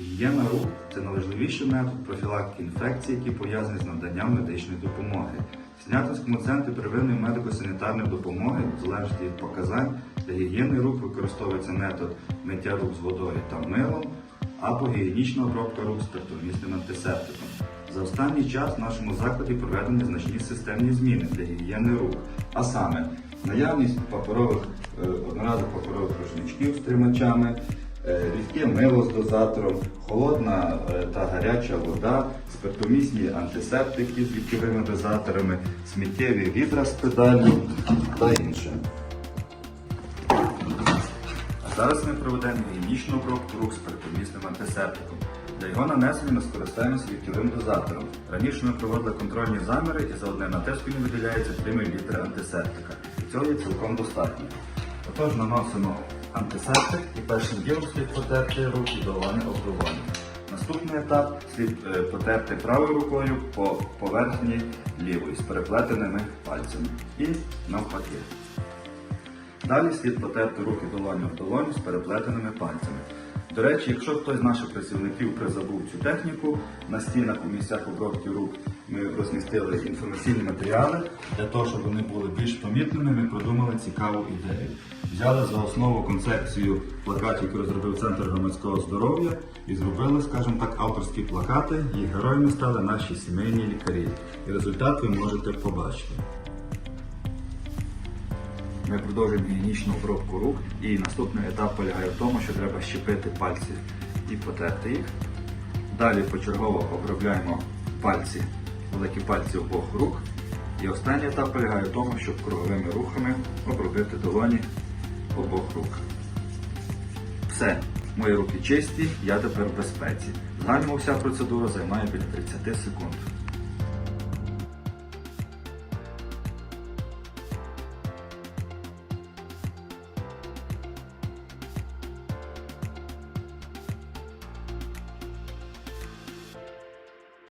Гігієна рук це найважливіший метод профілактики інфекцій, які пов'язані з наданням медичної допомоги. Снятинському центрі первинної медико-санітарної допомоги, в залежності від показань, для гігієни рук використовується метод миття рук з водою та милом або гігієнічна обробка рук спиртовмісним антисептиком. За останній час в нашому закладі проведені значні системні зміни для гігієни рук, а саме наявність паперових е, одноразових паперових рушничків з тримачами, рідке мило з дозатором, холодна е, та гаряча вода, спиртомісні антисептики з рідкими дозаторами, сміттєві відра з педаллю та інше. А зараз ми проведемо гігієнічну обробку рук спиртомісним антисептиком. Для його нанесення ми скористаємося рідківим дозатором. Раніше ми проводили контрольні заміри і за одне натискання виділяється 3 мл антисептика. І цього є цілком достатньо. Отож наносимо антисептик і першим ділом слід потерти руки долони об долоні. Наступний етап слід е, потерти правою рукою по поверхні лівої з переплетеними пальцями. І навпаки. Далі слід потерти руки долоню в долоню з переплетеними пальцями. До речі, якщо хтось з наших працівників призабув цю техніку, на стінах у місцях обробки рук ми розмістили інформаційні матеріали. Для того, щоб вони були більш помітними, ми продумали цікаву ідею. Взяли за основу концепцію плакатів, які розробив Центр громадського здоров'я, і зробили, скажімо так, авторські плакати. Їх героями стали наші сімейні лікарі. І результат ви можете побачити. Ми продовжуємо гігієнічну обробку рук і наступний етап полягає в тому, що треба щепити пальці і потерти їх. Далі почергово обробляємо пальці, великі пальці обох рук. І останній етап полягає в тому, щоб круговими рухами обробити долоні обох рук. Все, мої руки чисті, я тепер в безпеці. Загально вся процедура займає біля 30 секунд.